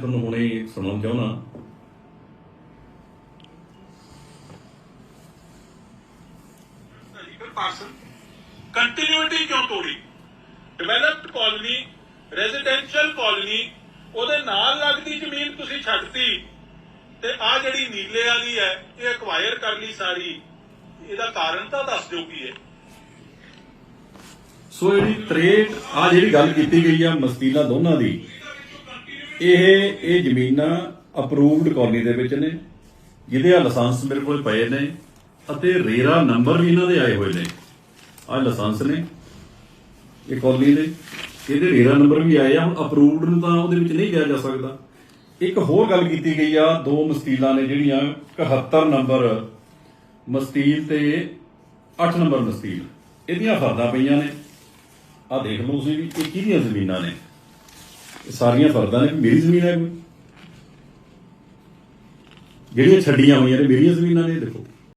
ਤੁਹਾਨੂੰ ਹੁਣੇ ਸੁਣਾਉਣਾ ਚਾਹੁੰਦਾ ਕੰਟੀਨਿਊਟੀ ਕਿਉਂ ਤੋੜੀ? ਡਿਵੈਲਪਡ ਕਾਲੋਨੀ ਰੈਜ਼ੀਡੈਂਸ਼ੀਅਲ ਕਾਲੋਨੀ ਉਹਦੇ ਨਾਲ ਲੱਗਦੀ ਜ਼ਮੀਨ ਤੁਸੀਂ ਛੱਡਤੀ। ਤੇ ਆ ਜਿਹੜੀ ਨੀਲੇ ਵਾਲੀ ਹੈ ਇਹ ਐਕਵਾਇਰ ਕਰ ਲਈ ਸਾਰੀ। ਇਹਦਾ ਕਾਰਨ ਤਾਂ ਦੱਸ ਦਿਓ ਕੀ ਹੈ। ਸੋ ਜਿਹੜੀ 63 ਆ ਜਿਹੜੀ ਗੱਲ ਕੀਤੀ ਗਈ ਆ ਮਸਤੀਲਾ ਦੋਨਾਂ ਦੀ ਇਹ ਇਹ ਜ਼ਮੀਨਾਂ ਅਪਰੂਵਡ ਕਾਲਨੀ ਦੇ ਵਿੱਚ ਨੇ, ਜਿਹਦੇ ਆ ਲਾਇਸੈਂਸ ਮੇਰੇ ਕੋਲ ਪਏ ਨੇ ਅਤੇ ਰੇਰਾ ਨੰਬਰ ਵੀ ਇਹਨਾਂ ਦੇ ਆਏ ਹੋਏ ਨੇ। ਆ ਲਾਇਸੈਂਸ ਨੇ, ਇਹ ਕਾਲਨੀ ਦੇ। ਇਹਦੇ ਰੇਰਾ ਨੰਬਰ ਵੀ ਆਏ ਆ, ਹੁਣ ਅਪਰੂਵਡ ਨੂੰ ਤਾਂ ਉਹਦੇ ਵਿੱਚ ਨਹੀਂ ਲਿਆ ਜਾ ਸਕਦਾ। ਇੱਕ ਹੋਰ ਗੱਲ ਕੀਤੀ ਗਈ ਆ, ਦੋ ਮਸਤੀਲਾਂ ਨੇ ਜਿਹੜੀਆਂ 71 ਨੰਬਰ ਮਸਤੀਲ ਤੇ 8 ਨੰਬਰ ਮਸਤੀਲ। ਇਹਦੀਆਂ ਫਰਦਾਂ ਪਈਆਂ ਨੇ। ਆ ਦੇਖ ਲਓ ਤੁਸੀਂ ਵੀ, ਇਹ ਕਿਹਦੀਆਂ ਜ਼ਮੀਨਾਂ ਨੇ? ਇਹ ਸਾਰੀਆਂ ਫਰਦਾਂ ਨੇ, ਮੇਰੀ ਜ਼ਮੀਨ ਹੈ ਕੋਈ? ਜਿਹੜੀਆਂ ਛੱਡੀਆਂ ਹੋਈਆਂ ਨੇ, ਮੇਰੀਆਂ ਜ਼ਮੀਨਾਂ ਨੇ ਦੇਖੋ।